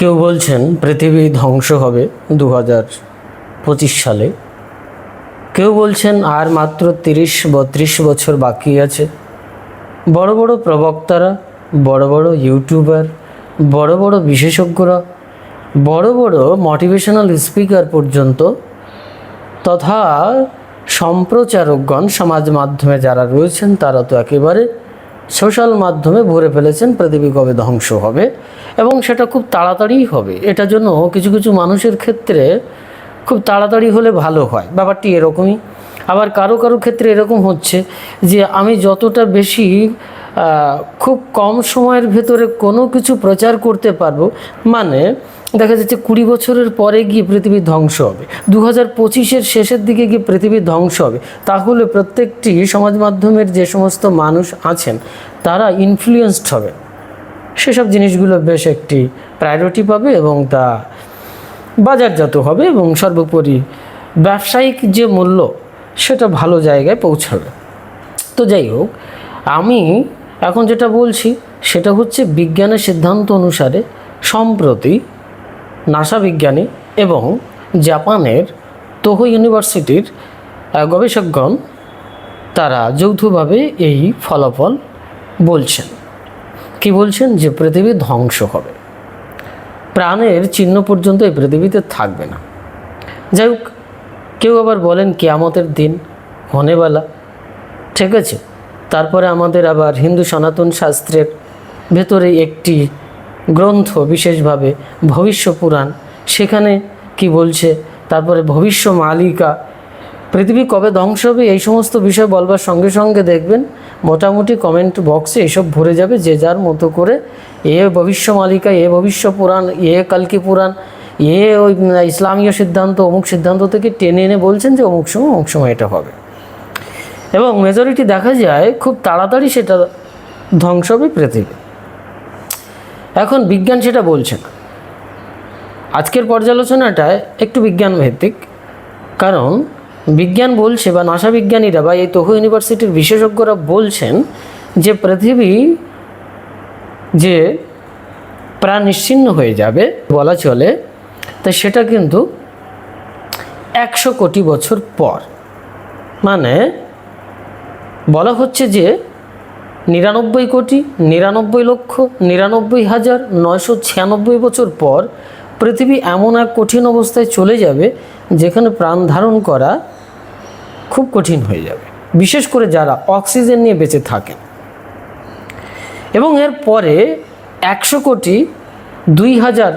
কেউ বলছেন পৃথিবী ধ্বংস হবে দু পঁচিশ সালে। কেউ বলছেন আর মাত্র তিরিশ বত্রিশ বছর বাকি আছে। বড় বড় প্রবক্তারা, বড় বড় ইউটিউবার, বড় বড় বিশেষজ্ঞরা, বড় বড় মোটিভেশনাল স্পিকার পর্যন্ত তথা সম্প্রচারকগণ, সমাজ মাধ্যমে যারা রয়েছেন, তারা তো একেবারে সোশ্যাল মাধ্যমে ভরে ফেলেছেন পৃথিবী কবে ধ্বংস হবে, এবং সেটা খুব তাড়াতাড়িই হবে। এটা জন্য কিছু কিছু মানুষের ক্ষেত্রে খুব তাড়াতাড়ি হলে ভালো হয়। ব্যাপারটি এরকমই। আবার কারও কারও ক্ষেত্রে এরকম হচ্ছে যে, আমি যতটা বেশি খুব কম সময়ের ভেতরে কোনো কিছু প্রচার করতে পারব মানে দেখা যাচ্ছে কুড়ি বছরের পরে গিয়ে পৃথিবী ধ্বংস হবে। দু হাজার পঁচিশের শেষের দিকে গিয়ে পৃথিবী ধ্বংস হবে। তাহলে প্রত্যেকটি সমাজ মাধ্যমের যে সমস্ত মানুষ আছেন, তারা ইনফ্লুয়েসড হবে। সেসব জিনিসগুলো বেশ একটি প্রায়োরিটি পাবে এবং তা বাজারজাত হবে এবং সর্বোপরি ব্যবসায়িক যে মূল্য, সেটা ভালো জায়গায় পৌঁছাবে। তো যাই হোক, আমি এখন যেটা বলছি, সেটা হচ্ছে বিজ্ঞানের সিদ্ধান্ত অনুসারে সম্প্রতি নাসা বিজ্ঞানী এবং জাপানের তোহো ইউনিভার্সিটির গবেষকগণ তারা যৌথভাবে এই ফলাফল বলছেন। কি বলছেন? যে পৃথিবী ধ্বংস হবে। প্রাণের চিহ্ন পর্যন্ত এই পৃথিবীতে থাকবে না। যাই হোক, কেউ আবার বলেন কেয়ামতের দিন হনেবেলা ঠিক আছে? তারপরে আমাদের আবার হিন্দু সনাতন শাস্ত্রের ভেতরে একটি গ্রন্থ বিশেষভাবে ভবিষ্য পুরাণ সেখানে কি বলছে? তারপরে ভবিষ্য মালিকা পৃথিবী কবে ধ্বংস হবে? এই সমস্ত বিষয় বলবার সঙ্গে সঙ্গে দেখবেন, মোটামুটি কমেন্ট বক্সে এসব ভরে যাবে যে যার মতো করে এ ভবিষ্য মালিকা এ ভবিষ্য পুরাণ এ কালকি পুরাণ, এ ওই ইসলামীয় সিদ্ধান্ত, অমুক সিদ্ধান্ত থেকে টেনে এনে বলছেন যে অমুক সময় অমুক সময় এটা হবে। এবং মেজরিটি দেখা যায়, খুব তাড়াতাড়ি সেটা ধ্বংস হবে পৃথিবী। এখন বিজ্ঞান সেটা বলছে না। আজকের পর্যালোচনাটা একটু বিজ্ঞান ভিত্তিক কারণ বিজ্ঞান বলছে বা নাসা বিজ্ঞানীরা বা এই তহু ইউনিভার্সিটির বিশেষজ্ঞরা বলছেন যে পৃথিবী যে প্রাণ নিশ্চিন্ন হয়ে যাবে বলা চলে তা সেটা কিন্তু একশো কোটি বছর পর। মানে বলা হচ্ছে যে নিরানব্বই কোটি, নিরানব্বই লক্ষ, নিরানব্বই হাজার নয়শো ছিয়ানব্বই বছর পর পৃথিবী এমন এক কঠিন অবস্থায় চলে যাবে যেখানে প্রাণ ধারণ করা খুব কঠিন হয়ে যাবে, বিশেষ করে যারা অক্সিজেন নিয়ে বেঁচে থাকেন। এবং এর পরে একশো কোটি দুই হাজার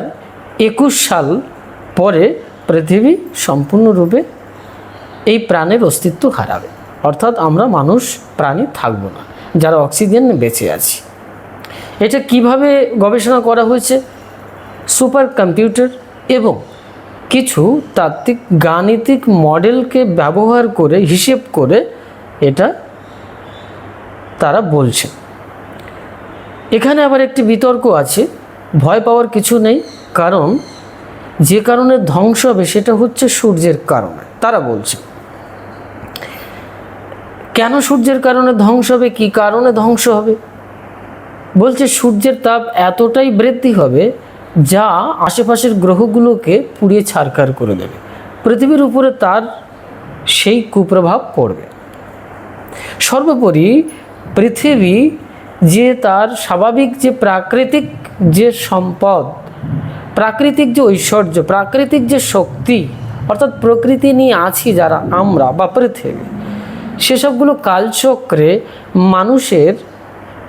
একুশ সাল পরে পৃথিবী সম্পূর্ণরূপে এই প্রাণের অস্তিত্ব হারাবে। অর্থাৎ আমরা মানুষ, প্রাণী থাকব না। যারা অক্সিজেন বেঁচে আছি। এটা কীভাবে গবেষণা করা হয়েছে? সুপার কম্পিউটার এবং কিছু তাত্ত্বিক গাণিতিক মডেলকে ব্যবহার করে, হিসেব করে এটা তারা বলছে। এখানে আবার একটি বিতর্ক আছে, ভয় পাওয়ার কিছু নেই, কারণ যে কারণে ধ্বংস হবে সেটা হচ্ছে সূর্যের কারণে, তারা বলছে। কেন সূর্যের কারণে ধ্বংস হবে? কি কারণে ধ্বংস হবে? বলছে, সূর্যের তাপ এতটাই বৃদ্ধি হবে যা আশেপাশের গ্রহগুলোকে পুড়িয়ে ছারখার করে দেবে। পৃথিবীর উপরে তার সেই কুপ্রভাব পড়বে। সর্বোপরি পৃথিবী যে তার স্বাভাবিক যে প্রাকৃতিক যে সম্পদ, প্রাকৃতিক যে ঐশ্বর্য, প্রাকৃতিক যে শক্তি, অর্থাৎ প্রকৃতি নিয়ে আছি যারা আমরা বা পৃথিবী সেসবগুলো কালচক্রে মানুষের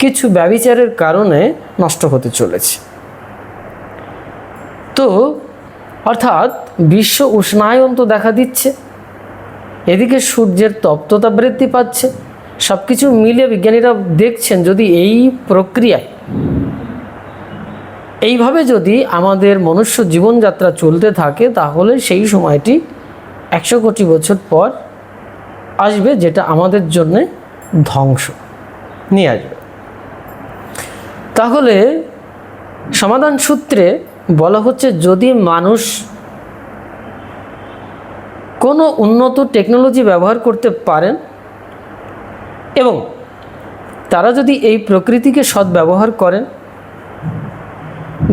কিছু ব্যবিচারের কারণে নষ্ট হতে চলেছে। তো অর্থাৎ বিশ্ব উষ্ণায়ন তো দেখা দিচ্ছে, এদিকে সূর্যের তপ্ততা বৃদ্ধি পাচ্ছে সব কিছু মিলে বিজ্ঞানীরা দেখছেন যদি এই প্রক্রিয়ায়, এইভাবে যদি আমাদের মনুষ্য জীবনযাত্রা চলতে থাকে, তাহলে সেই সময়টি একশো কোটি বছর পর আসবে যেটা আমাদের জন্যে ধ্বংস। নিয়ে আসবে। তাহলে সমাধান সূত্রে বলা হচ্ছে যদি মানুষ কোনো উন্নত টেকনোলজি ব্যবহার করতে পারেন এবং তারা যদি এই প্রকৃতিকে সদ্ব্যবহার করেন,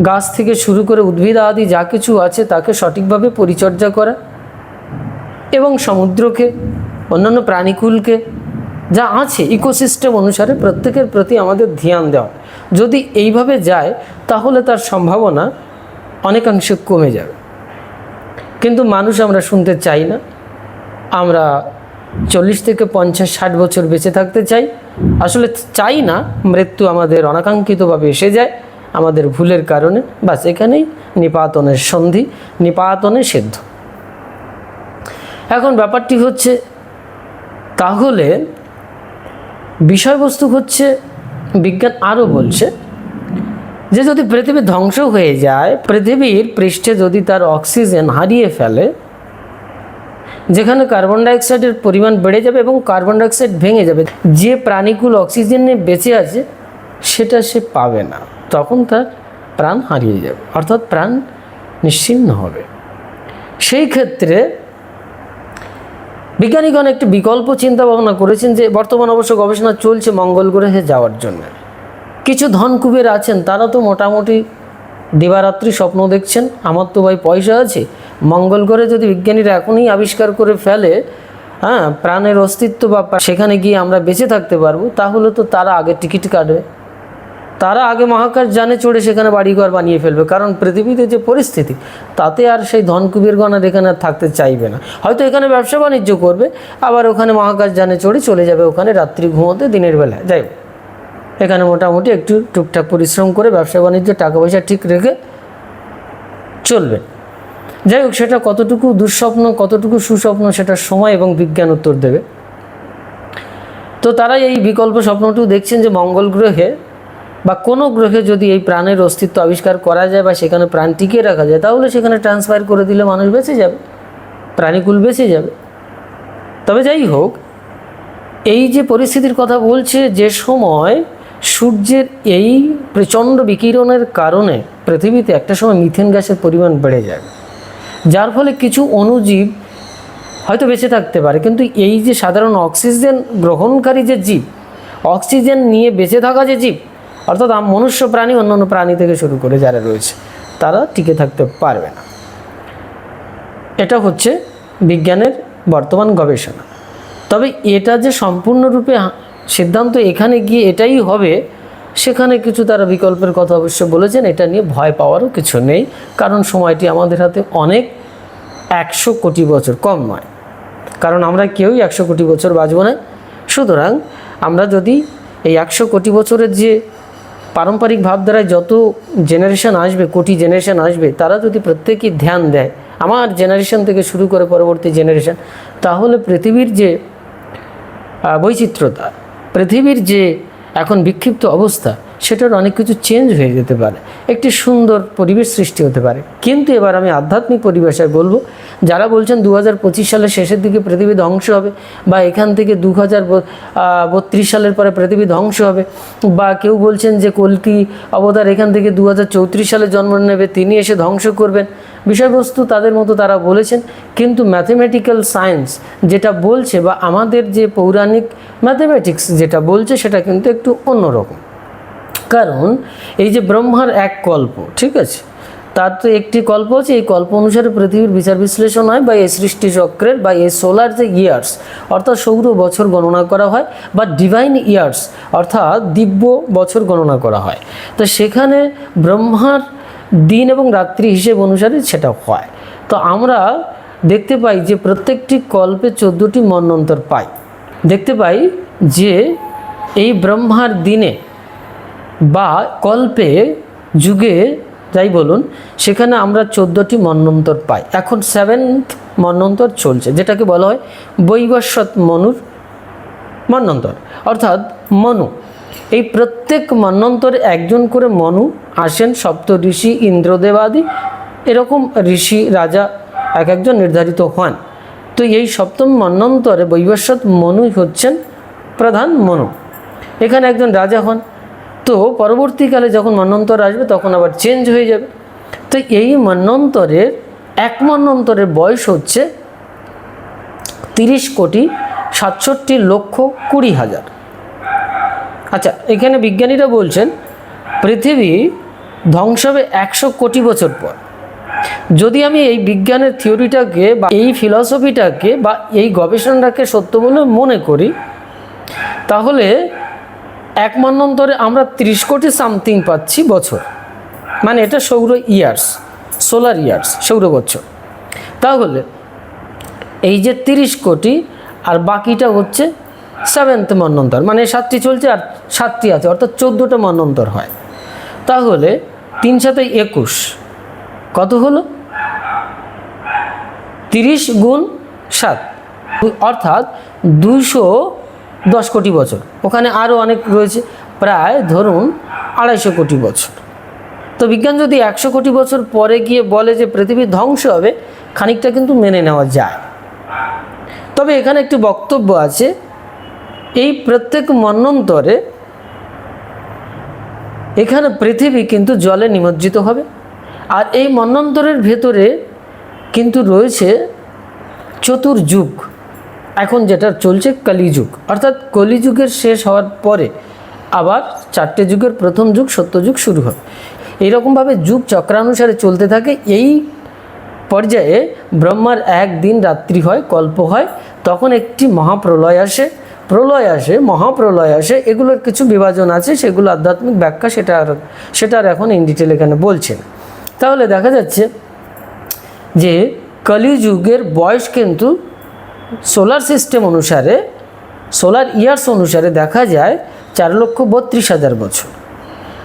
গাছ থেকে শুরু করে উদ্ভিদ আদি যা কিছু আছে তাকে সঠিকভাবে পরিচর্যা করা এবং সমুদ্রকে অন্যান্য প্রাণীকুলকে যা আছে ইকোসিস্টেম অনুসারে প্রত্যেকের প্রতি আমাদের ধ্যান দেওয়া। যদি এইভাবে যায়, তাহলে তার সম্ভাবনা অনেকাংশে কমে যাবে। কিন্তু মানুষ আমরা শুনতে চাই না। আমরা চল্লিশ থেকে পঞ্চাশ, ষাট বছর বেঁচে থাকতে চাই। আসলে চাই না, মৃত্যু আমাদের অনাকাঙ্ক্ষিতভাবে এসে যায়, আমাদের ভুলের কারণে। বাস এখানেই নিপাতনের সন্ধি, নিপাতনে সিদ্ধ। এখন ব্যাপারটি হচ্ছে তাহলে বিষয়বস্তু হচ্ছে, বিজ্ঞান আরও বলছে যে যদি পৃথিবী ধ্বংস হয়ে যায়, পৃথিবীর পৃষ্ঠে যদি তার অক্সিজেন হারিয়ে ফেলে, যেখানে কার্বন ডাইঅক্সাইডের পরিমাণ বেড়ে যাবে এবং কার্বন ডাইঅক্সাইড ভেঙে যাবে, যে প্রাণীগুলো অক্সিজেন নিয়ে বেঁচে আছে, সেটা সে পাবে না। তখন তার প্রাণ হারিয়ে যাবে, অর্থাৎ প্রাণ নিশ্চিন্ন হবে। সেই ক্ষেত্রে বিজ্ঞানীগণ একটি বিকল্প চিন্তা ভাবনা করেছেন যে বর্তমান অবশ্য গবেষণা চলছে মঙ্গল গ্রহে যাওয়ার জন্য। কিছু ধনকুবের আছেন, তারা তো মোটামুটি দিবারাত্রি স্বপ্ন দেখছেন। আমার তো ভাই পয়সা আছে। মঙ্গল গ্রহে যদি বিজ্ঞানীরা এখনই আবিষ্কার করে ফেলে হ্যাঁ প্রাণের অস্তিত্ব বা সেখানে গিয়ে আমরা বেঁচে থাকতে পারব, তাহলে তো তারা আগে টিকিট কাটবে। তারা আগে মহাকাশ যানে চড়ে সেখানে বাড়িঘর বানিয়ে ফেলবে। কারণ পৃথিবীতে যে পরিস্থিতি, তাতে আর সেই ধন কুবেরগণ আর এখানে আর থাকতে চাইবে না। হয়তো এখানে ব্যবসা বাণিজ্য করবে, আবার ওখানে মহাকাশ যানে চড়ে চলে যাবে। ওখানে রাত্রি ঘুমোতে, দিনের বেলায় যাই। এখানে মোটামুটি একটু টুকটাক পরিশ্রম করে ব্যবসা বাণিজ্য টাকা পয়সা ঠিক রেখে চলবে। যাই হোক, সেটা কতটুকু দুঃস্বপ্ন, কতটুকু সুস্বপ্ন, সেটা সময় এবং বিজ্ঞান উত্তর দেবে। তো তারা এই বিকল্প স্বপ্নটিও দেখছেন যে মঙ্গল গ্রহে বা কোনো গ্রহে যদি এই প্রাণের অস্তিত্ব আবিষ্কার করা যায় বা সেখানে প্রাণ টিকিয়ে রাখা যায়, তাহলে সেখানে ট্রান্সফার করে দিলে মানুষ বেঁচে যাবে, প্রাণীকুল বেঁচে যাবে। তবে যাই হোক, এই যে পরিস্থিতির কথা বলছে, যে সময় সূর্যের এই প্রচণ্ড বিকিরণের কারণে পৃথিবীতে একটা সময় মিথেন গ্যাসের পরিমাণ বেড়ে যায় যার ফলে কিছু অণুজীব হয়তো বেঁচে থাকতে পারে, কিন্তু এই যে সাধারণ অক্সিজেন গ্রহণকারী যে জীব অক্সিজেন নিয়ে বেঁচে থাকা যে জীব অর্থাৎ মনুষ্য প্রাণী অন্য অন্য প্রাণী থেকে শুরু করে যারা রয়েছে, তারা টিকে থাকতে পারবে না। এটা হচ্ছে বিজ্ঞানের বর্তমান গবেষণা। তবে এটা যে সম্পূর্ণরূপে সিদ্ধান্ত এখানে গিয়ে এটাই হবে, সেখানে কিছু তারা বিকল্পের কথা অবশ্য বলেছেন, এটা নিয়ে ভয় পাওয়ারও কিছু নেই, কারণ সময়টি আমাদের হাতে অনেক একশো কোটি বছর কম নয়। কারণ আমরা কেউই একশো কোটি বছর বাঁচব না। সুতরাং আমরা যদি এই একশো কোটি বছরের যে পারম্পরিক ভাবধারায় যত জেনারেশন আসবে, কোটি জেনারেশন আসবে, তারা যদি প্রত্যেকেই ধ্যান দেয়, আমার জেনারেশন থেকে শুরু করে পরবর্তী জেনারেশন তাহলে পৃথিবীর যে বৈচিত্র্যতা পৃথিবীর যে এখন বিক্ষিপ্ত অবস্থা সেটার অনেক কিছু চেঞ্জ হয়ে যেতে পারে। একটি সুন্দর পরিবেশ সৃষ্টি হতে পারে। কিন্তু এবার আমি আধ্যাত্মিক পরিবেশে বলব, যারা বলছেন দু হাজার পঁচিশ সালের শেষের দিকে পৃথিবী ধ্বংস হবে বা এখান থেকে দু হাজার বত্রিশ সালের পরে পৃথিবী ধ্বংস হবে, বা কেউ বলছেন যে কলকি অবতার এখান থেকে দু হাজার চৌত্রিশ সালে জন্ম নেবে, তিনি এসে ধ্বংস করবেন। বিষয়বস্তু তাদের মতো তারা বলেছেন, কিন্তু ম্যাথমেটিক্যাল সায়েন্স যেটা বলছে বা আমাদের যে পৌরাণিক ম্যাথমেটিক্স যেটা বলছে, সেটা কিন্তু একটু অন্যরকম। কারণ এই যে ব্রহ্মার এক কল্প, ঠিক আছে? তার তো একটি কল্প আছে, এই কল্প অনুসারে পৃথিবীর বিচার বিশ্লেষণ হয় বা এই সৃষ্টি চক্রের বা এই সোলার যে ইয়ার্স, অর্থাৎ সৌর বছর গণনা করা হয় বা ডিভাইন ইয়ার্স, অর্থাৎ দিব্য বছর গণনা করা হয়। তো সেখানে ব্রহ্মার দিন এবং রাত্রি হিসেব অনুসারে সেটা হয়। তো আমরা দেখতে পাই যে প্রত্যেকটি কল্পে চোদ্দোটি মন্বন্তর পাই। দেখতে পাই যে এই ব্রহ্মার দিনে বা কল্পে যুগে, যাই বলুন, সেখানে আমরা চোদ্দোটি মন্বন্তর পাই। এখন সেভেন্থ মন্বন্তর চলছে, যেটাকে বলা হয় বৈবস্বত মনুর মন্বন্তর অর্থাৎ মনু। এই প্রত্যেক মন্বন্তরে একজন করে মনু আসেন, সপ্ত ঋষি ইন্দ্রদেবাদি, এরকম ঋষি রাজা এক একজন নির্ধারিত হন। তো এই সপ্তম মন্বন্তরে বৈবস্বত মনুই হচ্ছেন প্রধান মনু। এখানে একজন রাজা হন তো পরবর্তীকালে যখন মন্বন্তর আসবে, তখন আবার চেঞ্জ হয়ে যাবে। তো এই মন্বন্তরের এক মন্বন্তরের বয়স হচ্ছে তিরিশ কোটি সাতষট্টি লক্ষ কুড়ি হাজার। আচ্ছা এখানে বিজ্ঞানীরা বলছেন, পৃথিবী ধ্বংস হবে একশো কোটি বছর পর। যদি আমি এই বিজ্ঞানের থিওরিটাকে বা এই ফিলসফিটাকে বা এই গবেষণাটাকে সত্য বলে মনে করি, তাহলে এক মন্বন্তরে আমরা ত্রিশ কোটি সামথিং পাচ্ছি বছর। মানে এটা সৌর ইয়ার্স, সোলার ইয়ার্স, সৌর বছর। তাহলে এই যে তিরিশ কোটি আর বাকিটা হচ্ছে সেভেন্থ মন্বন্তর মানে সাতটি চলছে আর সাতটি আছে, অর্থাৎ চোদ্দোটা মন্বন্তর হয়। তাহলে তিন সাথে একুশ, কত হলো? তিরিশ গুণ সাত, অর্থাৎ দুশো দশ কোটি বছর। ওখানে আরও অনেক রয়েছে, প্রায় ধরুন আড়াইশো কোটি বছর। তো বিজ্ঞান যদি একশো কোটি বছর পরে গিয়ে বলে যে পৃথিবী ধ্বংস হবে, খানিকটা কিন্তু মেনে নেওয়া যায়। তবে এখানে একটি বক্তব্য আছে, এই প্রত্যেক মন্বন্তরে এখানে পৃথিবী কিন্তু জলে নিমজ্জিত হবে। আর এই মন্বন্তরের ভেতরে কিন্তু রয়েছে চতুর্যুগ। এখন যেটা চলছে কলিযুগ অর্থাৎ কলিযুগের শেষ হওয়ার পরে আবার চারটে যুগের প্রথম যুগ সত্যযুগ শুরু হবে। এইরকমভাবে যুগ চক্রানুসারে চলতে থাকে। এই পর্যায়ে ব্রহ্মার একদিন রাত্রি হয়, কল্প হয়, তখন একটি মহাপ্রলয় আসে। প্রলয় আসে, মহাপ্রলয় আসে, এগুলোর কিছু বিভাজন আছে, সেগুলো আধ্যাত্মিক ব্যাখ্যা সেটা আর সেটা আর এখন ইন ডিটেল এখানে বলছেন তাহলে দেখা যাচ্ছে যে কলিযুগের বয়স কিন্তু সোলার সিস্টেম অনুসারে, সোলার ইয়ার্স অনুসারে দেখা যায় চার লক্ষ বত্রিশ হাজার বছর।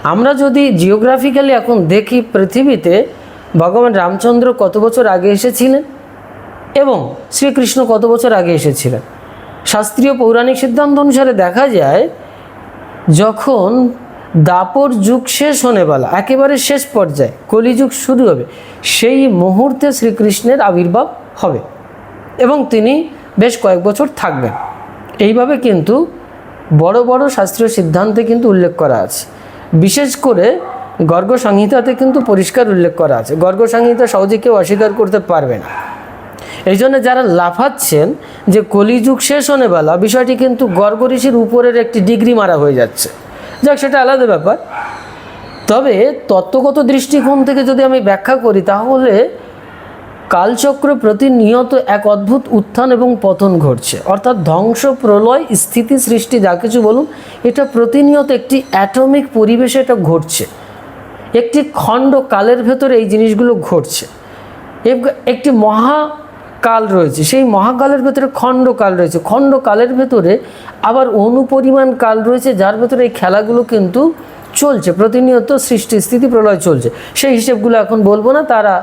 আমরা যদি জিওগ্রাফিক্যালি এখন দেখি পৃথিবীতে, ভগবান রামচন্দ্র কত বছর আগে এসেছিলেন? এবং শ্রীকৃষ্ণ কত বছর আগে এসেছিলেন? শাস্ত্রীয় পৌরাণিক সিদ্ধান্ত অনুসারে দেখা যায়, যখন দাপর যুগ শেষ হনেবেলা একেবারে শেষ পর্যায়ে, কলিযুগ শুরু হবে, সেই মুহূর্তে শ্রীকৃষ্ণের আবির্ভাব হবে। এবং তিনি বেশ কয়েক বছর থাকবেন এইভাবে কিন্তু বড় বড় শাস্ত্রীয় সিদ্ধান্তে কিন্তু উল্লেখ করা আছে। বিশেষ করে গর্গ সংহিতাতে কিন্তু পরিষ্কার উল্লেখ করা আছে। গর্গ সংহিতা সহজে কেউ অস্বীকার করতে পারবে না। এই জন্য যারা লাফাচ্ছেন যে কলিযুগ শেষ হনেবেলা বিষয়টি কিন্তু গর্গ ঋষির উপরের একটি ডিগ্রি মারা হয়ে যাচ্ছে। যাক, সেটা আলাদা ব্যাপার। তবে তত্ত্বগত দৃষ্টিকোণ থেকে যদি আমি ব্যাখ্যা করি, তাহলে কালচক্র প্রতিনিয়ত এক অদ্ভুত উত্থান এবং পতন ঘটছে। অর্থাৎ ধ্বংস প্রলয়, স্থিতি সৃষ্টি, যা কিছু বলুন, এটা প্রতিনিয়ত একটি অ্যাটমিক পরিবেশে এটা ঘটছে। একটি খণ্ড কালের ভেতরে এই জিনিসগুলো ঘটছে। একটি মহাকাল রয়েছে, সেই মহাকালের ভেতরে খণ্ডকাল রয়েছে। খণ্ডকালের ভেতরে আবার অনুপরিমাণ কাল রয়েছে, যার ভেতরে এই খেলাগুলো কিন্তু চলছে। প্রতিনিয়ত সৃষ্টি, স্থিতি, প্রলয় চলছে। সেই হিসেবগুলো এখন বলব না, তারা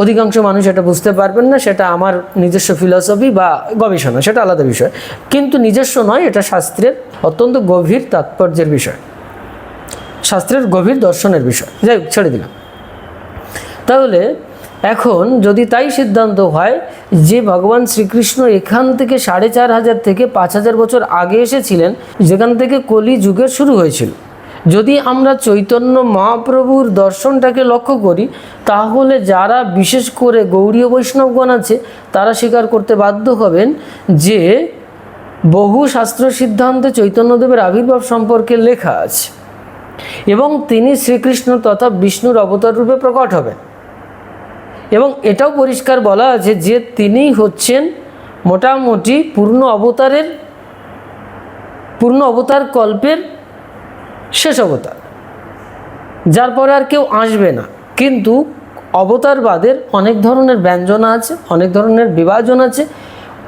অধিকাংশ মানুষ এটা বুঝতে পারবেন না সেটা আমার নিজস্ব ফিলসফি বা গবেষণা সেটা আলাদা বিষয়। কিন্তু নিজস্ব নয় এটা শাস্ত্রের অত্যন্ত গভীর তাৎপর্যের বিষয়। শাস্ত্রের গভীর দর্শনের বিষয়। যাই হোক, ছেড়ে দিলাম। তাহলে এখন যদি তাই সিদ্ধান্ত হয় যে ভগবান শ্রীকৃষ্ণ এখান থেকে সাড়ে চার হাজার থেকে পাঁচ হাজার বছর আগে এসেছিলেন যেখান থেকে কলি যুগের শুরু হয়েছিল যদি আমরা চৈতন্য মহাপ্রভুর দর্শনটাকে লক্ষ্য করি, তাহলে যারা বিশেষ করে গৌড়ীয় বৈষ্ণবগণ আছে, তারা স্বীকার করতে বাধ্য হবেন যে বহু শাস্ত্র সিদ্ধান্তে চৈতন্যদেবের আবির্ভাব সম্পর্কে লেখা আছে এবং তিনি শ্রীকৃষ্ণ তথা বিষ্ণুর অবতার রূপে প্রকট হবেন। এবং এটাও পরিষ্কার বলা আছে যে তিনি হচ্ছেন মোটামুটি পূর্ণ অবতারের, পূর্ণ অবতার কল্পের শেষ অবতার যার পরে আর কেউ আসবে না। কিন্তু অবতারবাদের অনেক ধরনের ব্যঞ্জনা আছে, অনেক ধরনের বিভাজন আছে,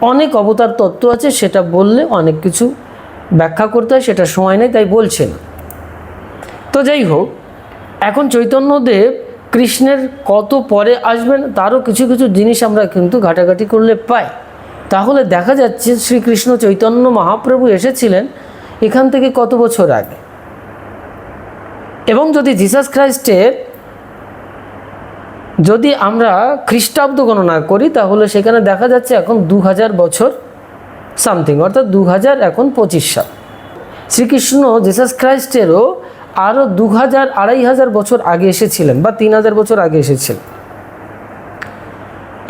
অনেক অবতার তত্ত্ব আছে, সেটা বললে অনেক কিছু ব্যাখ্যা করতে হয়, সেটা সময় নেই, তাই বলছে না। তো যাই হোক, এখন চৈতন্যদেব কৃষ্ণের কত পরে আসবেন, তারও কিছু কিছু জিনিস আমরা কিন্তু ঘাটাঘাটি করলে পাই। তাহলে দেখা যাচ্ছে, শ্রীকৃষ্ণ চৈতন্য মহাপ্রভু এসেছিলেন এখান থেকে কত বছর আগে? এবং যদি জিসাস খ্রাইস্টের যদি আমরা খ্রিস্টাব্দ গণনা করি, তাহলে সেখানে দেখা যাচ্ছে এখন দু হাজার বছর সামথিং, অর্থাৎ দু হাজার এখন পঁচিশ সাল। শ্রীকৃষ্ণ জিসাস খ্রাইস্টেরও আরও দু হাজার আড়াই হাজার বছর আগে এসেছিলেন, বা তিন হাজার বছর আগে এসেছিলেন।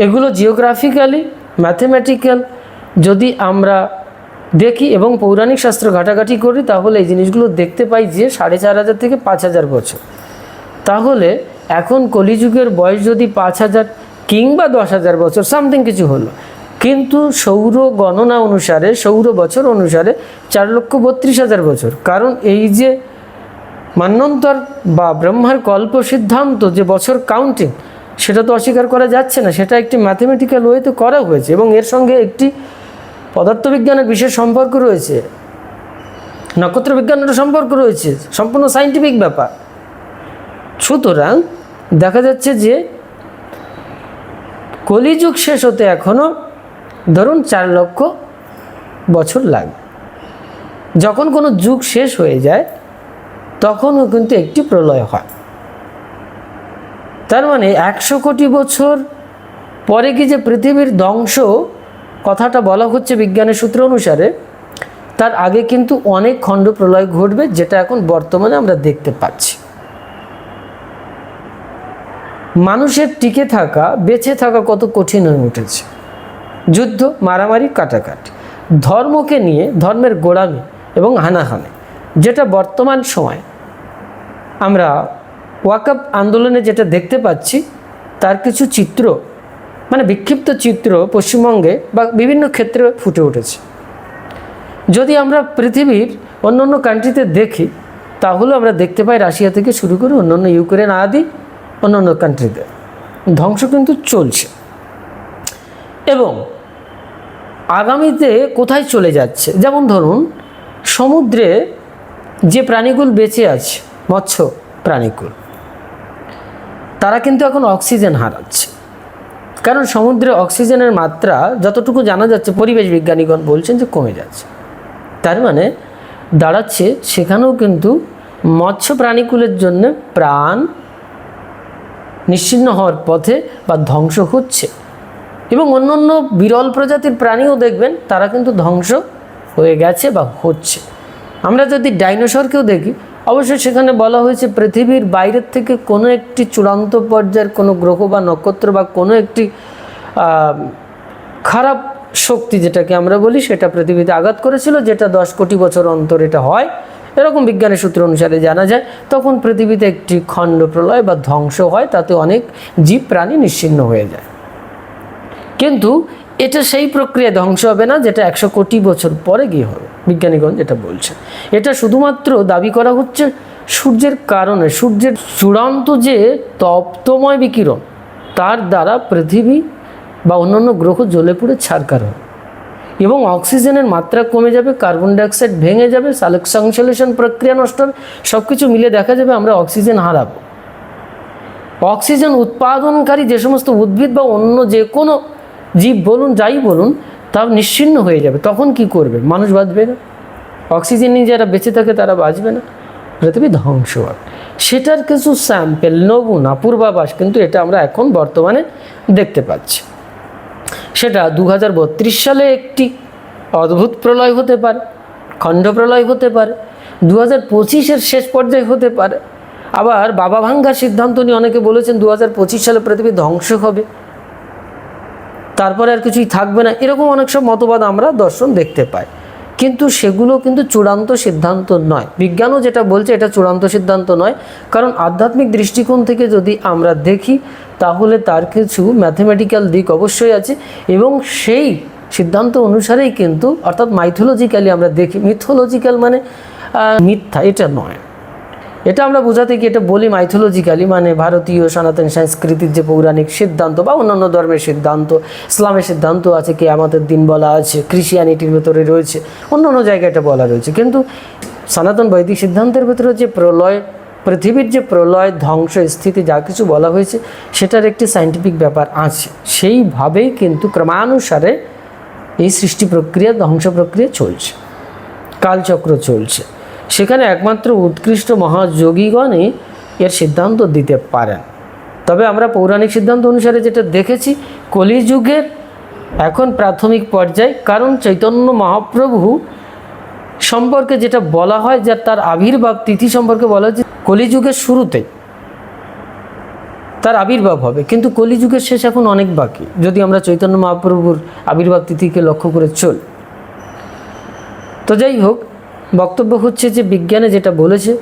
এগুলো জিওগ্রাফিক্যালি ম্যাথমেটিক্যাল যদি আমরা দেখি এবং পৌরাণিক শাস্ত্র ঘাটাঘাটি করি, তাহলে এই জিনিসগুলো দেখতে পাই যে সাড়ে চার হাজার থেকে পাঁচ হাজার বছর। তাহলে এখন কলিযুগের বয়স যদি পাঁচ হাজার কিংবা দশ হাজার বছর সামথিং কিছু হলো। কিন্তু সৌর গণনা অনুসারে, সৌর বছর অনুসারে চার লক্ষ বত্রিশ হাজার বছর। কারণ এই যে মান্যন্তর বা ব্রহ্মার কল্প সিদ্ধান্ত, যে বছর কাউন্টিং সেটা তো অস্বীকার করা যাচ্ছে না। সেটা একটি ম্যাথমেটিক্যাল ওয়েতে করা হয়েছে এবং এর সঙ্গে একটি পদার্থবিজ্ঞানের বিশেষ সম্পর্ক রয়েছে। নক্ষত্র বিজ্ঞানেরও সম্পর্ক রয়েছে। সম্পূর্ণ সাইন্টিফিক ব্যাপার। সুতরাং দেখা যাচ্ছে যে কলিযুগ শেষ হতে এখনও ধরুন চার লক্ষ বছর লাগবে যখন কোনো যুগ শেষ হয়ে যায়, তখনও কিন্তু একটি প্রলয় হয়। তার মানে একশো কোটি বছর পরে কি যে পৃথিবীর ধ্বংস কথাটা বলা হচ্ছে বিজ্ঞানের সূত্র অনুসারে, তার আগে কিন্তু অনেক খণ্ড প্রলয় ঘটবে যেটা এখন বর্তমানে আমরা দেখতে পাচ্ছি। মানুষের টিকে থাকা, বেঁচে থাকা কত কঠিন হয়ে উঠেছে। যুদ্ধ, মারামারি, কাটাকাটি। ধর্মকে নিয়ে, ধর্মের গোড়ামি এবং হানাহানি, যেটা বর্তমান সময় আমরা ওয়াকআপ আন্দোলনে যেটা দেখতে পাচ্ছি, তার কিছু চিত্র মানে বিক্ষিপ্ত চিত্র পশ্চিমবঙ্গে বা বিভিন্ন ক্ষেত্রে ফুটে উঠেছে। যদি আমরা পৃথিবীর অন্য অন্য কান্ট্রিতে দেখি তাহলে আমরা দেখতে পাই রাশিয়া থেকে শুরু করে অন্য অন্য ইউক্রেন আদি অন্য অন্য কান্ট্রিতে ধ্বংস কিন্তু চলছে। এবং আগামীতে কোথায় চলে যাচ্ছে? যেমন ধরুন, সমুদ্রে যে প্রাণীগুলো বেঁচে আছে, মৎস্য প্রাণীগুলো, তারা কিন্তু এখন অক্সিজেন হারাচ্ছে। কারণ সমুদ্রে অক্সিজেনের মাত্রা যতটুকু জানা যাচ্ছে, পরিবেশ বিজ্ঞানীগণ বলছেন যে কমে যাচ্ছে। তার মানে দাঁড়াচ্ছে সেখানেও কিন্তু মৎস্য প্রাণীকুলের জন্য প্রাণ নিশ্চিহ্ন হওয়ার পথে বা ধ্বংস হচ্ছে। এবং অন্য অন্য বিরল প্রজাতির প্রাণীও দেখবেন, তারা কিন্তু ধ্বংস হয়ে গেছে বা হচ্ছে। আমরা যদি ডাইনোসরকেও দেখি অবশ্যই সেখানে বলা হয়েছে পৃথিবীর বাইরের থেকে কোনো একটি চূড়ান্ত পর্যায়ের কোনো গ্রহ বা নক্ষত্র বা কোনো একটি খারাপ শক্তি যেটাকে আমরা বলি, সেটা পৃথিবীতে আঘাত করেছিল, যেটা দশ কোটি বছর অন্তর এটা হয়। এরকম বিজ্ঞানের সূত্র অনুসারে জানা যায়, তখন পৃথিবীতে একটি খণ্ড প্রলয় বা ধ্বংস হয়, তাতে অনেক জীব প্রাণী নিশ্চিহ্ন হয়ে যায়। কিন্তু এটা সেই প্রক্রিয়া ধ্বংস হবে না, যেটা একশো কোটি বছর পরে গিয়ে হবে। বিজ্ঞানীগণ যেটা বলছে এটা শুধুমাত্র দাবি করা হচ্ছে সূর্যের কারণে, সূর্যের চূড়ান্ত যে তপ্তময় বিকিরণ, তার দ্বারা পৃথিবী বা অন্যান্য গ্রহ জ্বলে পুড়ে ছারকার হবে এবং অক্সিজেনের মাত্রা কমে যাবে, কার্বন ডাইঅক্সাইড ভেঙে যাবে সংশ্লেষণ প্রক্রিয়া নষ্ট হবে সব কিছু মিলে দেখা যাবে আমরা অক্সিজেন হারাবো। অক্সিজেন উৎপাদনকারী যে সমস্ত উদ্ভিদ বা অন্য যে কোনো জীব বলুন, যাই বলুন তা নিশ্চিন্ন হয়ে যাবে। তখন কি করবে? মানুষ বাঁচবে না। অক্সিজেন নিয়ে যারা বেঁচে থাকে তারা বাঁচবে না। পৃথিবী ধ্বংস হবে সেটার কিছু স্যাম্পেল নমুনা, পূর্বাভাস কিন্তু এটা আমরা এখন বর্তমানে দেখতে পাচ্ছি। সেটা দু হাজার বত্রিশ সালে একটি অদ্ভুত প্রলয় হতে পারে, খণ্ড প্রলয় হতে পারে দু হাজার পঁচিশের শেষ পর্যায়ে হতে পারে। আবার বাবা ভাঙ্গার সিদ্ধান্ত নিয়ে অনেকে বলেছেন দু হাজার পঁচিশ সালে পৃথিবী ধ্বংস হবে। তারপরে আর কিছুই থাকবে না। এরকম অনেক সব মতবাদ আমরা দর্শন দেখতে পাই। কিন্তু সেগুলো কিন্তু চূড়ান্ত সিদ্ধান্ত নয়। বিজ্ঞানও যেটা বলছে, এটা চূড়ান্ত সিদ্ধান্ত নয়। কারণ আধ্যাত্মিক দৃষ্টিকোণ থেকে যদি আমরা দেখি, তাহলে তার কিছু ম্যাথমেটিক্যাল দিক অবশ্যই আছে এবং সেই সিদ্ধান্ত অনুসারেই কিন্তু, অর্থাৎ মাইথোলজিক্যালি আমরা দেখি। মিথোলজিক্যাল মানে মিথ্যা, এটা নয়। এটা আমরা বোঝাতে গিয়ে এটা বলি মাইথোলজিক্যালি মানে ভারতীয় সনাতন সংস্কৃতির যে পৌরাণিক সিদ্ধান্ত বা অন্যান্য ধর্মের সিদ্ধান্ত, ইসলামের সিদ্ধান্ত আছে কি আমাদের দিন বলা আছে ক্রিশ্চিয়ানিটির ভেতরে রয়েছে, অন্য অন্য জায়গায় এটা বলা রয়েছে। কিন্তু সনাতন বৈদিক সিদ্ধান্তের ভেতরে যে প্রলয়, পৃথিবীর যে প্রলয়, ধ্বংস স্থিতি যা কিছু বলা হয়েছে, সেটার একটি সাইন্টিফিক ব্যাপার আছে। সেইভাবেই কিন্তু ক্রমানুসারে এই সৃষ্টি প্রক্রিয়া, ধ্বংস প্রক্রিয়া চলছে, কালচক্র চলছে। সেখানে একমাত্র উৎকৃষ্ট মহাযোগীগণই এর সিদ্ধান্ত দিতে পারেন। তবে আমরা পৌরাণিক সিদ্ধান্ত অনুসারে যেটা দেখেছি, কলিযুগের এখন প্রাথমিক পর্যায়ে, কারণ চৈতন্য মহাপ্রভু সম্পর্কে যেটা বলা হয় যে তার আবির্ভাব তিথি সম্পর্কে বলা হচ্ছে কলিযুগের শুরুতে। তার আবির্ভাব হবে, কিন্তু কলিযুগের শেষ এখন অনেক বাকি, যদি আমরা চৈতন্য মহাপ্রভুর আবির্ভাব তিথিকে লক্ষ্য করে চল। তো যাই হোক বক্তব্য হচ্ছে যে বিজ্ঞানে যেটা বলেছে,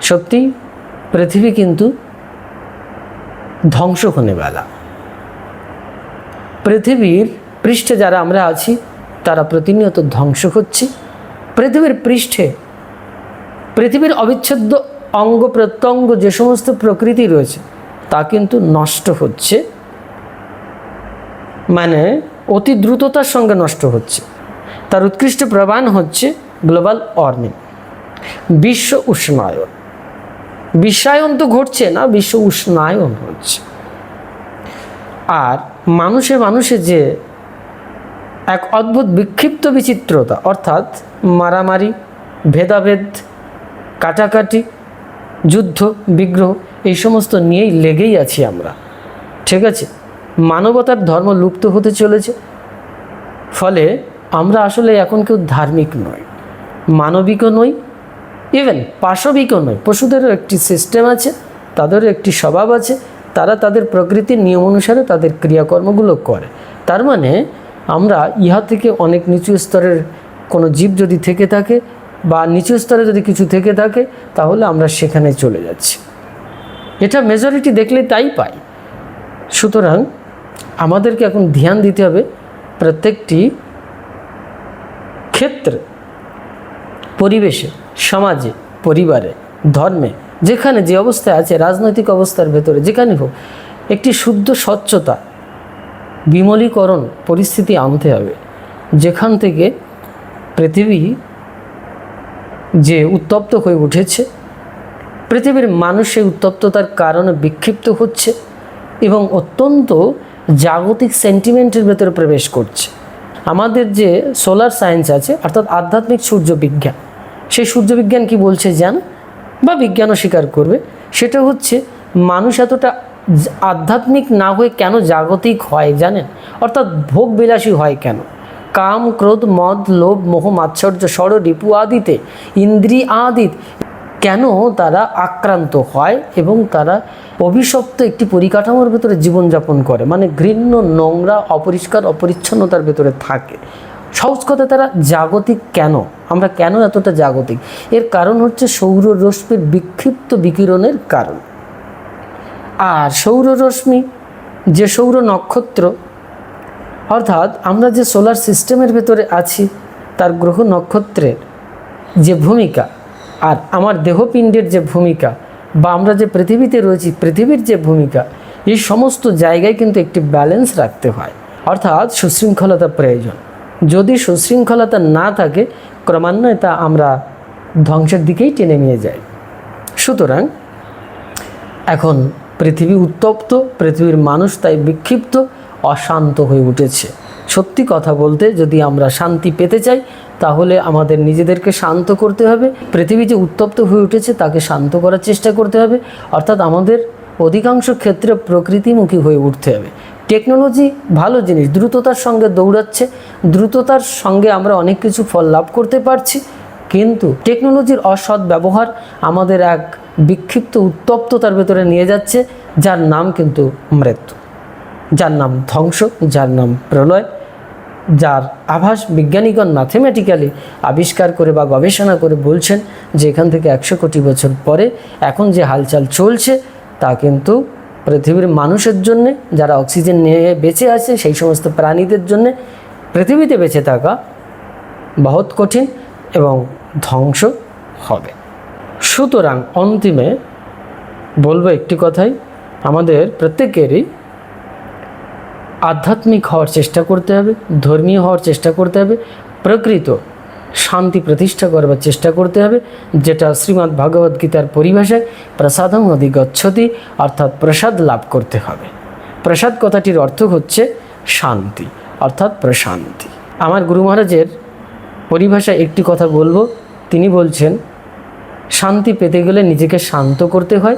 সত্যি পৃথিবী কিন্তু ধ্বংস হনে বেলা। পৃথিবীর পৃষ্ঠে যারা আমরা আছি, তারা প্রতিনিয়ত ধ্বংস হচ্ছে পৃথিবীর পৃষ্ঠে, পৃথিবীর অবিচ্ছেদ্য অঙ্গ প্রত্যঙ্গ যে সমস্ত প্রকৃতি রয়েছে, তা কিন্তু নষ্ট হচ্ছে। মানে অতি দ্রুততার সঙ্গে নষ্ট হচ্ছে। তার উৎকৃষ্ট প্রমাণ হচ্ছে গ্লোবাল ওয়ার্মিং। বিশ্ব উষ্ণায়ন। বিশ্বায়ন তো ঘটছে না, বিশ্ব উষ্ণায়ন হচ্ছে। আর মানুষে মানুষে যে এক অদ্ভুত বিক্ষিপ্ত বিচিত্রতা, অর্থাৎ মারামারি, ভেদাভেদ, কাটাকাটি, যুদ্ধ, বিগ্রহ, এই সমস্ত নিয়েই লেগেই আছি আমরা। ঠিক আছে? মানবতার ধর্ম লুপ্ত হতে চলেছে। ফলে আমরা আসলে এখন কেউ ধার্মিক নই মানবিকও নই ইভেন পাশবিকও নয় পশুদেরও একটি সিস্টেম আছে, তাদেরও একটি স্বভাব আছে, তারা তাদের প্রকৃতির নিয়ম অনুসারে তাদের ক্রিয়াকর্মগুলো করে। তার মানে আমরা ইহা থেকে অনেক নিচু স্তরের কোনো জীব যদি থেকে থাকে, বা নিচু স্তরে যদি কিছু থেকে থাকে, তাহলে আমরা সেখানে চলে যাচ্ছি। এটা মেজরিটি দেখলে তাই পাই। সুতরাং, আমাদেরকে এখন ধ্যান দিতে হবে প্রত্যেকটি ক্ষেত্রে। পরিবেশে, সমাজে, পরিবারে, ধর্মে, যেখানে যে অবস্থায় আছে, রাজনৈতিক অবস্থার ভেতরে যেখানে হোক, একটি শুদ্ধ স্বচ্ছতা, বিমলীকরণ পরিস্থিতি আনতে হবে। যেখান থেকে পৃথিবী যে উত্তপ্ত হয়ে উঠেছে, পৃথিবীর মানুষ সেই উত্তপ্ততার কারণে বিক্ষিপ্ত হচ্ছে এবং অত্যন্ত জাগতিক সেন্টিমেন্টের ভেতরে প্রবেশ করছে। আমাদের যে সোলার সায়েন্স আছে, অর্থাৎ আধ্যাত্মিক সূর্য বিজ্ঞান সেই সূর্যবিজ্ঞান কি বলছে জান? বা বিজ্ঞানও স্বীকার করবে। সেটা হচ্ছে মানুষ এতটা আধ্যাত্মিক না হয়ে কেন জাগতিক হয় জানেন? অর্থাৎ ভোগ বিলাসী হয় কেন? কাম, ক্রোধ, মদ, লোভ, মোহ, মাৎসর্য ষড় রিপু আদিতে ইন্দ্রি আদিত কেন তারা আক্রান্ত হয় এবং তারা অভিশপ্ত একটি পরিকাঠামোর ভেতরে জীবনযাপন করে? মানে ঘৃণ্য, নোংরা, অপরিষ্কার, অপরিচ্ছন্নতার ভেতরে থাকে। সহজ তারা জাগতিক কেন? আমরা কেন এতটা জাগতিক? এর কারণ হচ্ছে সৌর রশ্মির বিক্ষিপ্ত বিকিরণের কারণ। আর সৌররশ্মি যে সৌর নক্ষত্র, অর্থাৎ আমরা যে সোলার সিস্টেমের ভেতরে আছি, তার গ্রহ নক্ষত্রের যে ভূমিকা আর আমার দেহপিণ্ডের যে ভূমিকা বা আমরা যে পৃথিবীতে রয়েছি, পৃথিবীর যে ভূমিকা, এই সমস্ত জায়গায় কিন্তু একটি ব্যালেন্স রাখতে হয়। অর্থাৎ সুশৃঙ্খলতা প্রয়োজন। যদি সুশৃঙ্খলতা না থাকে, ক্রমান্বয়ে তা আমরা ধ্বংসের দিকেই টেনে নিয়ে যাই। সুতরাং এখন পৃথিবী উত্তপ্ত, পৃথিবীর মানুষ তাই বিক্ষিপ্ত, অশান্ত হয়ে উঠেছে। সত্যি কথা বলতে যদি আমরা শান্তি পেতে চাই, তাহলে আমাদের নিজেদেরকে শান্ত করতে হবে। পৃথিবী যে উত্তপ্ত হয়ে উঠেছে, তাকে শান্ত করার চেষ্টা করতে হবে। অর্থাৎ আমাদের অধিকাংশ ক্ষেত্রে প্রকৃতিমুখী হয়ে উঠতে হবে। টেকনোলজি ভালো জিনিস, দ্রুততার সঙ্গে দৌড়াচ্ছে, দ্রুততার সঙ্গে আমরা অনেক কিছু ফল লাভ করতে পারছি, কিন্তু টেকনোলজির অসৎ ব্যবহার আমাদের এক বিক্ষিপ্ত উত্তপ্ততার ভেতরে নিয়ে যাচ্ছে, যার নাম কিন্তু মৃত্যু। যার নাম ধ্বংস, যার নাম প্রলয়, যার আভাস বিজ্ঞানীগণ ম্যাথেমেটিক্যালি আবিষ্কার করে বা গবেষণা করে বলছেন যে এখান থেকে একশো কোটি বছর পরে এখন যে হালচাল চলছে, তা কিন্তু পৃথিবীর মানুষের জন্যে, যারা অক্সিজেন নিয়ে বেঁচে আছে, সেই সমস্ত প্রাণীদের জন্যে পৃথিবীতে বেঁচে থাকা বহুত কঠিন এবং ধ্বংস হবে। সুতরাং অন্তিমে বলব একটি কথাই, আমাদের প্রত্যেকেরই আধ্যাত্মিক হওয়ার চেষ্টা করতে হবে, ধর্মীয় হওয়ার চেষ্টা করতে হবে, প্রকৃত শান্তি প্রতিষ্ঠা করবার চেষ্টা করতে হবে, যেটা শ্রীমদ্ ভগবদ গীতার পরিভাষায় প্রসাদম অধিগচ্ছতি, অর্থাৎ প্রসাদ লাভ করতে হবে। প্রসাদ কথাটির অর্থ হচ্ছে শান্তি, অর্থাৎ প্রশান্তি। আমার গুরু মহারাজের পরিভাষায় একটি কথা বলব। তিনি বলছেন, শান্তি পেতে গেলে নিজেকে শান্ত করতে হয়,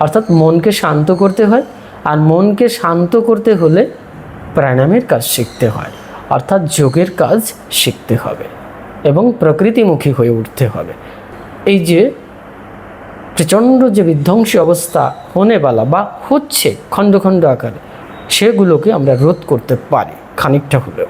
অর্থাৎ মনকে শান্ত করতে হয়, আর মনকে শান্ত করতে হলে প্রাণায়ামের কাজ শিখতে হয়। অর্থাৎ যোগের কাজ শিখতে হবে এবং প্রকৃতিমুখী হয়ে উঠতে হবে। এই যে প্রচণ্ড যে বিধ্বংসী অবস্থা হনেবালা বা হচ্ছে খণ্ড খণ্ড আকারে, সেগুলোকে আমরা রোধ করতে পারি খানিকটা হলেও।